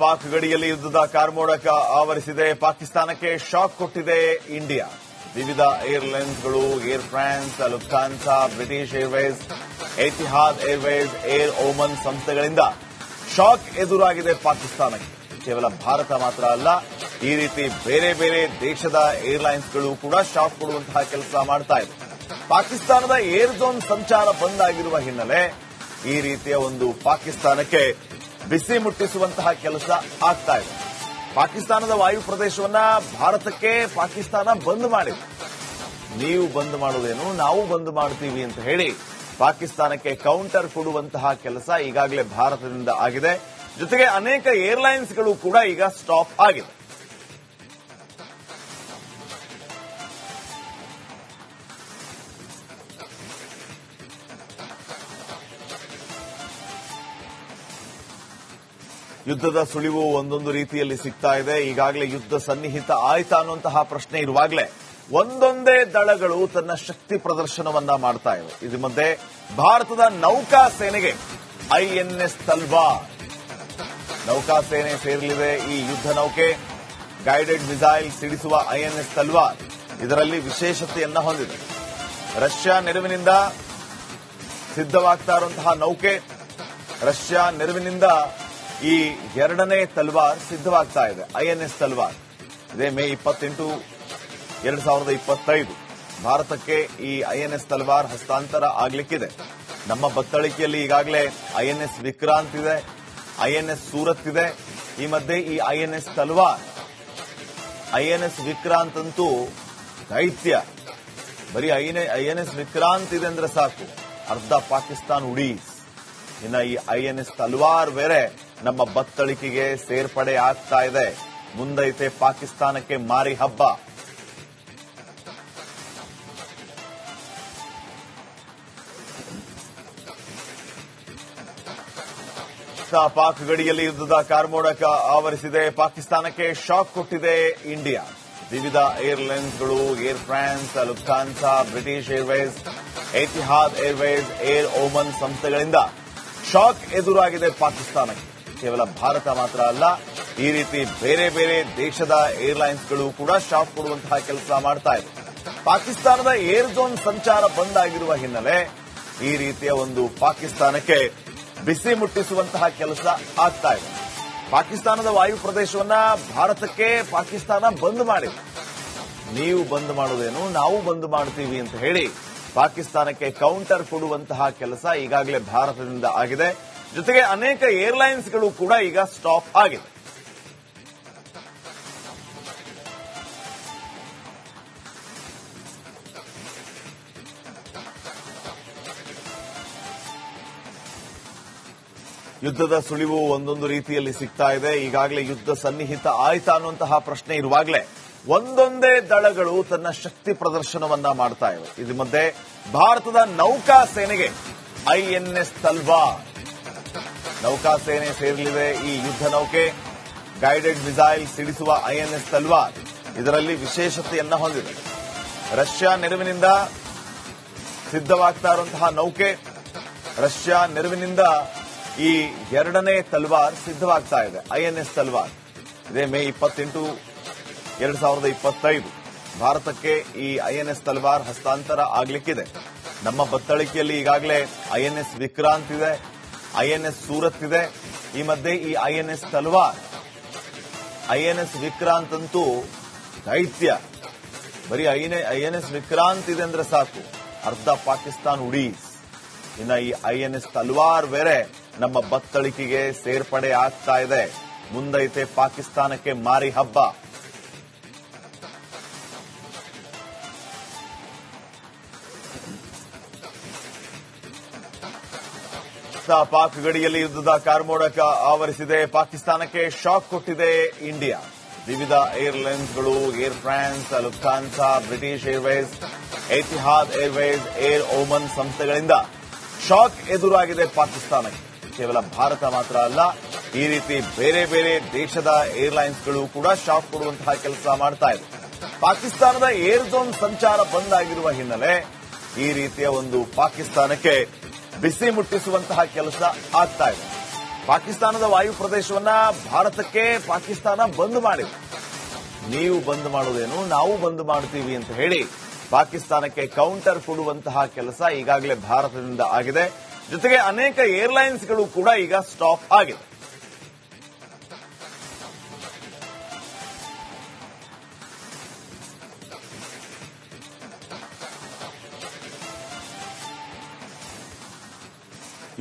ಪಾಕ್ ಗಡಿಯಲ್ಲಿ ಯುದ್ಧದ ಕಾರ್ಮೋಡಕ ಆವರಿಸಿದೆ. ಪಾಕಿಸ್ತಾನಕ್ಕೆ ಶಾಕ್ ಕೊಟ್ಟಿದೆ ಇಂಡಿಯಾ. ವಿವಿಧ ಏರ್ಲೈನ್ಸ್ಗಳು, Air France Lufthansa British Airways, Etihad Airways, Air Oman ಸಂಸ್ಥೆಗಳಿಂದ ಶಾಕ್ ಎದುರಾಗಿದೆ ಪಾಕಿಸ್ತಾನಕ್ಕೆ. ಕೇವಲ ಭಾರತ ಮಾತ್ರ ಅಲ್ಲ, ಈ ರೀತಿ ಬೇರೆ ಬೇರೆ ದೇಶದ ಏರ್ಲೈನ್ಸ್ಗಳು ಕೂಡ ಶಾಕ್ ಕೊಡುವಂತಹ ಕೆಲಸ ಮಾಡ್ತಾ ಇದೆ. ಪಾಕಿಸ್ತಾನದ ಏರ್ ಝೋನ್ ಸಂಚಾರ ಬಂದ್ ಆಗಿರುವ ಹಿನ್ನೆಲೆ ಈ ರೀತಿಯ ಒಂದು ಪಾಕಿಸ್ತಾನಕ್ಕೆ ಬಿಸಿ ಮುಟ್ಟಿಸುವಂತಹ ಕೆಲಸ ಆಗ್ತಾ ಇದೆ. ಪಾಕಿಸ್ತಾನದ ವಾಯು ಪ್ರದೇಶವನ್ನ ಭಾರತಕ್ಕೆ ಪಾಕಿಸ್ತಾನ ಬಂದ್ ಮಾಡಿದೆ. ನೀವು ಬಂದ್ ಮಾಡುವುದೇನು, ನಾವು ಬಂದ್ ಮಾಡ್ತೀವಿ ಅಂತ ಹೇಳಿ ಪಾಕಿಸ್ತಾನಕ್ಕೆ ಕೌಂಟರ್ ಕೊಡುವಂತಹ ಕೆಲಸ ಈಗಾಗಲೇ ಭಾರತದಿಂದ ಆಗಿದೆ. ಜೊತೆಗೆ ಅನೇಕ ಏರ್ಲೈನ್ಸ್ಗಳು ಕೂಡ ಈಗ ಸ್ಟಾಪ್ ಆಗಿದೆ. ಯುದ್ಧದ ಸುಳಿವು ಒಂದೊಂದು ರೀತಿಯಲ್ಲಿ ಸಿಗ್ತಾ ಇದೆ. ಈಗಾಗಲೇ ಯುದ್ಧ ಸನ್ನಿಹಿತ ಆಯ್ತಾ ಅನ್ನುವಂತಹ ಪ್ರಶ್ನೆ ಇರುವಾಗಲೇ ಒಂದೊಂದೇ ದಳಗಳು ತನ್ನ ಶಕ್ತಿ ಪ್ರದರ್ಶನವನ್ನ ಮಾಡ್ತಾ ಇವೆ. ಇದ್ರ ಮಧ್ಯೆ ಭಾರತದ ನೌಕಾ ಸೇನೆಗೆ ಐಎನ್ಎಸ್ ತಲ್ವಾ. ನೌಕಾ ಸೇನೆ ಸೇರಲಿದೆ ಈ ಯುದ್ಧ ನೌಕೆ. ಗೈಡೆಡ್ ಮಿಸೈಲ್ ಸಿಡಿಸುವ ಐಎನ್ಎಸ್ ತಲ್ವಾ ಇದರಲ್ಲಿ ವಿಶೇಷತೆಯನ್ನ ಹೊಂದಿದೆ. ರಷ್ಯಾ ನೆರವಿನಿಂದ ಸಿದ್ಧವಾಗ್ತಾ ಇರುವಂತಹ ನೌಕೆ. ರಷ್ಯಾ ನೆರವಿನಿಂದ ಈ ಎರಡನೇ ತಲ್ವಾರ್ ಸಿದ್ಧವಾಗ್ತಾ ಇದೆ. ಐಎನ್ಎಸ್ ತಲ್ವಾರ್. ಇದೇ ಮೇ ಇಪ್ಪತ್ತೆಂಟು, ಎರಡ್ ಸಾವಿರದ ಇಪ್ಪತ್ತೈದು. ಭಾರತಕ್ಕೆ ಈ ಐಎನ್ಎಸ್ ತಲ್ವಾರ್ ಹಸ್ತಾಂತರ ಆಗ್ಲಿಕ್ಕಿದೆ. ನಮ್ಮ ಬತ್ತಳಿಕೆಯಲ್ಲಿ ಈಗಾಗಲೇ ಐಎನ್ಎಸ್ ವಿಕ್ರಾಂತ್ ಇದೆ, ಐಎನ್ಎಸ್ ಸೂರತ್ ಇದೆ. ಈ ಮಧ್ಯೆ ಈ ಐಎನ್ಎಸ್ ತಲ್ವಾರ್, ಐಎನ್ಎಸ್ ವಿಕ್ರಾಂತ್ ಅಂತೂ ದೈತ್ಯ. ಬರೀ ಐಎನ್ಎಸ್ ವಿಕ್ರಾಂತ್ ಇದೆ ಅಂದ್ರೆ ಸಾಕು. ಅರ್ಧ ಪಾಕಿಸ್ತಾನ್ ಉಡೀಸ್. ಇನ್ನ ಈ ಐಎನ್ಎಸ್ ತಲ್ವಾರ್ ಬೇರೆ. ನಮ್ಮ ಬತ್ತಳಿಕೆಗೆ ಸೇರ್ಪಡೆ ಆಗ್ತಾ ಇದೆ. ಮುಂದೈತೆ ಪಾಕಿಸ್ತಾನಕ್ಕೆ ಮಾರಿ ಹಬ್ಬ. ಪಾಕ್ ಗಡಿಯಲ್ಲಿ ಯುದ್ಧದ ಕಾರ್ಮೋಡಕ ಆವರಿಸಿದೆ. ಪಾಕಿಸ್ತಾನಕ್ಕೆ ಶಾಕ್ ಕೊಟ್ಟಿದೆ ಇಂಡಿಯಾ. ವಿವಿಧ ಏರ್ಲೈನ್ಸ್ಗಳು, Air France Lufthansa British Airways, Etihad Airways, Air Oman ಸಂಸ್ಥೆಗಳಿಂದ ಶಾಕ್ ಎದುರಾಗಿದೆ ಪಾಕಿಸ್ತಾನಕ್ಕೆ. ಕೇವಲ ಭಾರತ ಮಾತ್ರ ಅಲ್ಲ, ಈ ರೀತಿ ಬೇರೆ ಬೇರೆ ದೇಶದ ಏರ್ಲೈನ್ಸ್ಗಳು ಕೂಡ ಶಾಕ್ ಕೊಡುವಂತಹ ಕೆಲಸ ಮಾಡ್ತಾ ಇದೆ. ಪಾಕಿಸ್ತಾನದ ಏರ್ ಝೋನ್ ಸಂಚಾರ ಬಂದ್ ಆಗಿರುವ ಹಿನ್ನೆಲೆ ಈ ರೀತಿಯ ಒಂದು ಪಾಕಿಸ್ತಾನಕ್ಕೆ ಬಿಸಿ ಮುಟ್ಟಿಸುವಂತಹ ಕೆಲಸ ಆಗ್ತಾ ಇದೆ. ಪಾಕಿಸ್ತಾನದ ವಾಯು ಪ್ರದೇಶವನ್ನ ಭಾರತಕ್ಕೆ ಪಾಕಿಸ್ತಾನ ಬಂದ್ ಮಾಡಿದೆ. ನೀವು ಬಂದ್ ಮಾಡೋದೇನು ನಾವು ಬಂದ್ ಮಾಡ್ತೀವಿ ಅಂತ ಹೇಳಿ ಪಾಕಿಸ್ತಾನಕ್ಕೆ ಕೌಂಟರ್ ಕೊಡುವಂತಹ ಕೆಲಸ ಈಗಾಗಲೇ ಭಾರತದಿಂದ ಆಗಿದೆ. ಜೊತೆಗೆ ಅನೇಕ ಏರ್ಲೈನ್ಸ್ಗಳು ಕೂಡ ಈಗ ಸ್ಟಾಪ್ ಆಗಿದೆ ಯುದ್ಧದ ಸುಳಿವು ಒಂದೊಂದು ರೀತಿಯಲ್ಲಿ ಸಿಗ್ತಾ ಇದೆ. ಈಗಾಗಲೇ ಯುದ್ಧ ಸನ್ನಿಹಿತ ಆಯ್ತಾ ಅನ್ನುವಂತಹ ಪ್ರಶ್ನೆ ಇರುವಾಗಲೇ ಒಂದೊಂದೇ ದಳಗಳು ತನ್ನ ಶಕ್ತಿ ಪ್ರದರ್ಶನವನ್ನ ಮಾಡ್ತಾ ಇವೆ. ಇದ್ರ ಮಧ್ಯೆ ಭಾರತದ ನೌಕಾ ಸೇನೆಗೆ ಐಎನ್ಎಸ್ ತಲ್ವಾರ್ ನೌಕಾ ಸೇನೆ ಸೇರಲಿದೆ ಈ ಯುದ್ಧ ನೌಕೆ. ಗೈಡೆಡ್ ಮಿಸೈಲ್ ಸಿಡಿಸುವ ಐಎನ್ಎಸ್ ತಲ್ವಾರ್ ಇದರಲ್ಲಿ ವಿಶೇಷತೆಯನ್ನ ಹೊಂದಿದೆ. ರಷ್ಯಾ ನೆರವಿನಿಂದ ಸಿದ್ಧವಾಗ್ತಾ ಇರುವಂತಹ ನೌಕೆ. ರಷ್ಯಾ ನೆರವಿನಿಂದ ಈ ಎರಡನೇ ತಲ್ವಾರ್ ಸಿದ್ಧವಾಗ್ತಾ ಇದೆ ಐಎನ್ಎಸ್ ತಲ್ವಾರ್. ಇದೇ ಮೇ ಇಪ್ಪತ್ತೆಂಟು, ಎರಡ್ ಸಾವಿರದ ಇಪ್ಪತ್ತೈದು. ಭಾರತಕ್ಕೆ ಈ ಐಎನ್ಎಸ್ ತಲ್ವಾರ್ ಹಸ್ತಾಂತರ ಆಗ್ಲಿಕ್ಕಿದೆ. ನಮ್ಮ ಬತ್ತಳಿಕೆಯಲ್ಲಿ ಈಗಾಗಲೇ ಐಎನ್ಎಸ್ ವಿಕ್ರಾಂತ್ ಇದೆ. ಐಎನ್ಎಸ್ ಸೂರತ್ ಇದೆ ಈ ಮಧ್ಯೆ ಈ ಐಎನ್ಎಸ್ ತಲ್ವಾರ್, ಐಎನ್ಎಸ್ ವಿಕ್ರಾಂತ್ ಅಂತೂ ದೈತ್ಯ. ಬರೀ ಐಎನ್ಎಸ್ ವಿಕ್ರಾಂತ್ ಇದೆ ಅಂದ್ರೆ ಸಾಕು. ಅರ್ಧ ಪಾಕಿಸ್ತಾನ್ ಉಡೀಸ್. ಇನ್ನ ಈ ಐಎನ್ಎಸ್ ತಲ್ವಾರ್ ಬೇರೆ ನಮ್ಮ ಬತ್ತಳಿಕೆಗೆ ಸೇರ್ಪಡೆ ಆಗ್ತಾ ಇದೆ. ಮುಂದೈತೆ ಪಾಕಿಸ್ತಾನಕ್ಕೆ ಮಾರಿ ಹಬ್ಬ. ಪಾಕ್ ಗಡಿಯಲ್ಲಿ ಯುದ್ಧದ ಕಾರ್ಮೋಡಕ ಆವರಿಸಿದೆ. ಪಾಕಿಸ್ತಾನಕ್ಕೆ ಶಾಕ್ ಕೊಟ್ಟಿದೆ ಇಂಡಿಯಾ. ವಿವಿಧ ಏರ್ಲೈನ್ಸ್ಗಳು, Air France Lufthansa British Airways Etihad Airways, Air Oman ಸಂಸ್ಥೆಗಳಿಂದ ಶಾಕ್ ಎದುರಾಗಿದೆ ಪಾಕಿಸ್ತಾನಕ್ಕೆ. ಕೇವಲ ಭಾರತ ಮಾತ್ರ ಅಲ್ಲ, ಈ ರೀತಿ ಬೇರೆ ಬೇರೆ ದೇಶದ ಏರ್ಲೈನ್ಸ್ಗಳು ಕೂಡ ಶಾಕ್ ಕೊಡುವಂತಹ ಕೆಲಸ ಮಾಡ್ತಾ ಇದೆ. ಪಾಕಿಸ್ತಾನದ ಏರ್ ಝೋನ್ ಸಂಚಾರ ಬಂದ್ ಆಗಿರುವ ಹಿನ್ನೆಲೆ ಈ ರೀತಿಯ ಒಂದು ಪಾಕಿಸ್ತಾನಕ್ಕೆ ಬಿಸಿ ಮುಟ್ಟಿಸುವಂತಹ ಕೆಲಸ ಆಗ್ತಾ ಇದೆ. ಪಾಕಿಸ್ತಾನದ ವಾಯು ಪ್ರದೇಶವನ್ನ ಭಾರತಕ್ಕೆ ಪಾಕಿಸ್ತಾನ ಬಂದ್ ಮಾಡಿದೆ. ನೀವು ಬಂದ್ ಮಾಡುವುದೇನು, ನಾವು ಬಂದ್ ಮಾಡ್ತೀವಿ ಅಂತ ಹೇಳಿ ಪಾಕಿಸ್ತಾನಕ್ಕೆ ಕೌಂಟರ್ ಕೊಡುವಂತಹ ಕೆಲಸ ಈಗಾಗಲೇ ಭಾರತದಿಂದ ಆಗಿದೆ. ಜೊತೆಗೆ ಅನೇಕ ಏರ್ಲೈನ್ಸ್ಗಳು ಕೂಡ ಈಗ ಸ್ಟಾಪ್ ಆಗಿದೆ.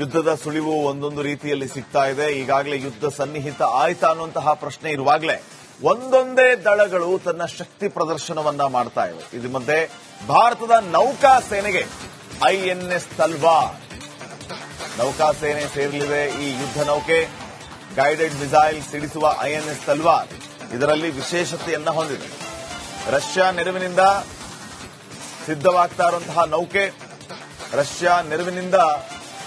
ಯುದ್ಧದ ಸುಳಿವು ಒಂದೊಂದು ರೀತಿಯಲ್ಲಿ ಸಿಗ್ತಾ ಇದೆ. ಈಗಾಗಲೇ ಯುದ್ಧ ಸನ್ನಿಹಿತ ಆಯ್ತಾ ಅನ್ನುವಂತಹ ಪ್ರಶ್ನೆ ಇರುವಾಗಲೇ ಒಂದೊಂದೇ ದಳಗಳು ತನ್ನ ಶಕ್ತಿ ಪ್ರದರ್ಶನವನ್ನ ಮಾಡ್ತಾ ಇವೆ. ಇದ್ರ ಮಧ್ಯೆ ಭಾರತದ ನೌಕಾ ಸೇನೆಗೆ ಐಎನ್ಎಸ್ ತಲ್ವಾರ್. ನೌಕಾ ಸೇನೆ ಸೇರಲಿದೆ ಈ ಯುದ್ಧ ನೌಕೆ. ಗೈಡೆಡ್ ಮಿಸೈಲ್ ಸಿಡಿಸುವ ಐಎನ್ಎಸ್ ತಲ್ವಾರ್ ಇದರಲ್ಲಿ ವಿಶೇಷತೆಯನ್ನ ಹೊಂದಿದೆ. ರಷ್ಯಾ ನೆರವಿನಿಂದ ಸಿದ್ಧವಾಗ್ತಾ ಇರುವಂತಹ ನೌಕೆ. ರಷ್ಯಾ ನೆರವಿನಿಂದ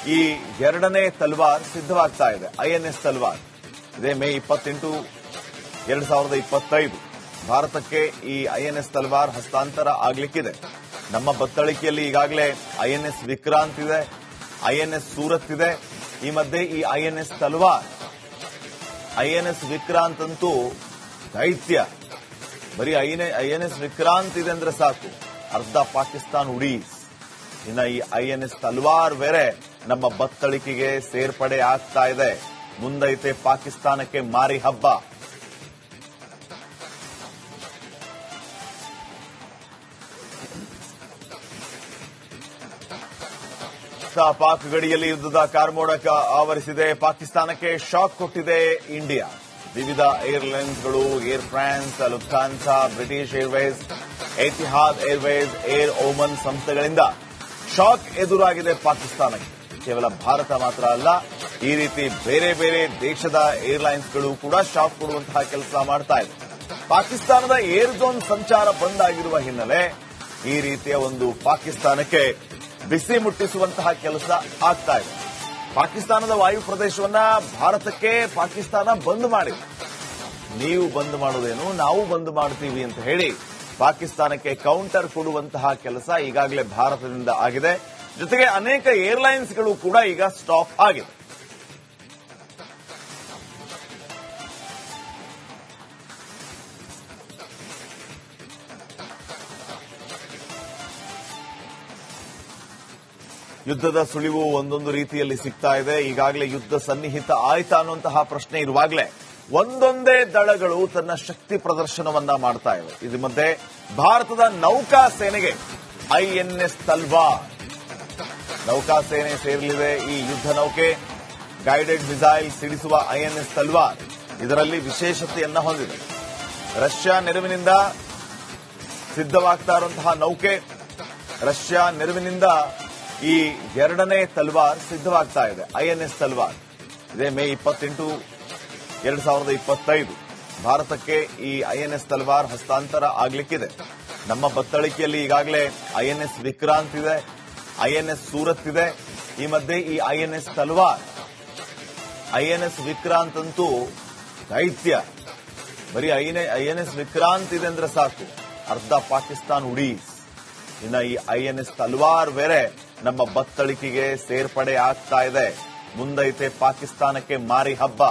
ಈ ಎರಡನೇ ತಲ್ವಾರ್ ಸಿದ್ಧವಾಗ್ತಾ ಇದೆ. ಐಎನ್ಎಸ್ ತಲ್ವಾರ್. ಇದೇ ಮೇ ಇಪ್ಪತ್ತೆಂಟು, ಎರಡ್ ಸಾವಿರದ ಇಪ್ಪತ್ತೈದು. ಭಾರತಕ್ಕೆ ಈ ಐಎನ್ಎಸ್ ತಲ್ವಾರ್ ಹಸ್ತಾಂತರ ಆಗ್ಲಿಕ್ಕಿದೆ. ನಮ್ಮ ಬತ್ತಳಿಕೆಯಲ್ಲಿ ಈಗಾಗಲೇ ಐಎನ್ಎಸ್ ವಿಕ್ರಾಂತ್ ಇದೆ, ಐಎನ್ಎಸ್ ಸೂರತ್ ಇದೆ. ಈ ಮಧ್ಯೆ ಈ ಐಎನ್ಎಸ್ ತಲ್ವಾರ್, ಐಎನ್ಎಸ್ ವಿಕ್ರಾಂತ್ ಅಂತೂ ದೈತ್ಯ. ಬರೀ ಐಎನ್ಎಸ್ ವಿಕ್ರಾಂತ್ ಇದೆ ಅಂದ್ರೆ ಸಾಕು. ಅರ್ಧ ಪಾಕಿಸ್ತಾನ್ ಉಡೀಸ್. ಇನ್ನ ಈ ಐಎನ್ಎಸ್ ತಲ್ವಾರ್ ಬೇರೆ. ನಮ್ಮ ಬತ್ತಳಿಕೆಗೆ ಸೇರ್ಪಡೆ ಆಗ್ತಾ ಇದೆ. ಮುಂದೈತೆ ಪಾಕಿಸ್ತಾನಕ್ಕೆ ಮಾರಿ ಹಬ್ಬ. ಪಾಕ್ ಗಡಿಯಲ್ಲಿ ಯುದ್ಧದ ಕಾರ್ಮೋಡಕ ಆವರಿಸಿದೆ. ಪಾಕಿಸ್ತಾನಕ್ಕೆ ಶಾಕ್ ಕೊಟ್ಟಿದೆ ಇಂಡಿಯಾ. ವಿವಿಧ ಏರ್ಲೈನ್ಸ್ಗಳು, Air France Lufthansa British Airways, Etihad Airways, Air Oman ಸಂಸ್ಥೆಗಳಿಂದ ಶಾಕ್ ಎದುರಾಗಿದೆ ಪಾಕಿಸ್ತಾನಕ್ಕೆ. ಕೇವಲ ಭಾರತ ಮಾತ್ರ ಅಲ್ಲ, ಈ ರೀತಿ ಬೇರೆ ಬೇರೆ ದೇಶದ ಏರ್ಲೈನ್ಸ್ಗಳು ಕೂಡ ಶಾಕ್ ಕೊಡುವಂತಹ ಕೆಲಸ ಮಾಡ್ತಾ ಇದೆ. ಪಾಕಿಸ್ತಾನದ ಏರ್ ಝೋನ್ ಸಂಚಾರ ಬಂದ್ ಆಗಿರುವ ಹಿನ್ನೆಲೆ ಈ ರೀತಿಯ ಒಂದು ಪಾಕಿಸ್ತಾನಕ್ಕೆ ಬಿಸಿ ಮುಟ್ಟಿಸುವಂತಹ ಕೆಲಸ ಆಗ್ತಾ ಇದೆ. ಪಾಕಿಸ್ತಾನದ ವಾಯು ಪ್ರದೇಶವನ್ನ ಭಾರತಕ್ಕೆ ಪಾಕಿಸ್ತಾನ ಬಂದ್ ಮಾಡಿದೆ. ನೀವು ಬಂದ್ ಮಾಡೋದೇನು, ನಾವು ಬಂದ್ ಮಾಡ್ತೀವಿ ಅಂತ ಹೇಳಿ ಪಾಕಿಸ್ತಾನಕ್ಕೆ ಕೌಂಟರ್ ಕೊಡುವಂತಹ ಕೆಲಸ ಈಗಾಗಲೇ ಭಾರತದಿಂದ ಆಗಿದೆ. ಜೊತೆಗೆ ಅನೇಕ ಏರ್ಲೈನ್ಸ್ಗಳು ಕೂಡ ಈಗ ಸ್ಟಾಪ್ ಆಗಿದೆ ಯುದ್ಧದ ಸುಳಿವು ಒಂದೊಂದು ರೀತಿಯಲ್ಲಿ ಸಿಗ್ತಾ ಇದೆ. ಈಗಾಗಲೇ ಯುದ್ಧ ಸನ್ನಿಹಿತ ಆಯ್ತಾ ಅನ್ನುವಂತಹ ಪ್ರಶ್ನೆ ಇರುವಾಗಲೇ ಒಂದೊಂದೇ ದಳಗಳು ತನ್ನ ಶಕ್ತಿ ಪ್ರದರ್ಶನವನ್ನ ಮಾಡ್ತಾ ಇವೆ. ಇದು ಮಧ್ಯೆ ಭಾರತದ ನೌಕಾ ಸೇನೆಗೆ ಐಎನ್ಎಸ್ ತಲ್ವಾರ್ ನೌಕಾ ಸೇನೆ ಸೇರಲಿದೆ ಈ ಯುದ್ಧ ನೌಕೆ. ಗೈಡೆಡ್ ಮಿಸೈಲ್ ಸಿಡಿಸುವ ಐಎನ್ಎಸ್ ತಲ್ವಾರ್. ಇದರಲ್ಲಿ ವಿಶೇಷತೆಯನ್ನ ಹೊಂದಿದೆ. ರಷ್ಯಾ ನೆರವಿನಿಂದ ಸಿದ್ಧವಾಗ್ತಾ ಇರುವಂತಹ ನೌಕೆ. ರಷ್ಯಾ ನೆರವಿನಿಂದ ಈ ಎರಡನೇ ತಲ್ವಾರ್ ಸಿದ್ಧವಾಗ್ತಾ ಇದೆ. ಐಎನ್ಎಸ್ ತಲ್ವಾರ್. ಇದೇ ಮೇ ಇಪ್ಪತ್ತೆಂಟು, ಎರಡ್ ಸಾವಿರದ ಇಪ್ಪತ್ತೈದು. ಭಾರತಕ್ಕೆ ಈ ಐಎನ್ಎಸ್ ತಲ್ವಾರ್ ಹಸ್ತಾಂತರ ಆಗ್ಲಿಕ್ಕಿದೆ. ನಮ್ಮ ಬತ್ತಳಿಕೆಯಲ್ಲಿ ಈಗಾಗಲೇ ಐಎನ್ಎಸ್ ವಿಕ್ರಾಂತ್ ಇದೆ. ಐಎನ್ಎಸ್ ಸೂರತ್ ಇದೆ. ಈ ಮಧ್ಯೆ ಈ ಐಎನ್ಎಸ್ ತಲ್ವಾರ್ ಐಎನ್ಎಸ್ ವಿಕ್ರಾಂತ್ ಅಂತೂ ದೈತ್ಯ. ಬರೀ ಐಎನ್ಎಸ್ ವಿಕ್ರಾಂತ್ ಇದೆ ಅಂದ್ರೆ ಸಾಕು. ಅರ್ಧ ಪಾಕಿಸ್ತಾನ್ ಉಡಿ. ಇನ್ನ ಈ ಐಎನ್ಎಸ್ ತಲ್ವಾರ್ ಬೇರೆ ನಮ್ಮ ಬತ್ತಳಿಕೆಗೆ ಸೇರ್ಪಡೆ ಆಗ್ತಾ ಇದೆ. ಮುಂದೈತೆ ಪಾಕಿಸ್ತಾನಕ್ಕೆ ಮಾರಿ ಹಬ್ಬ.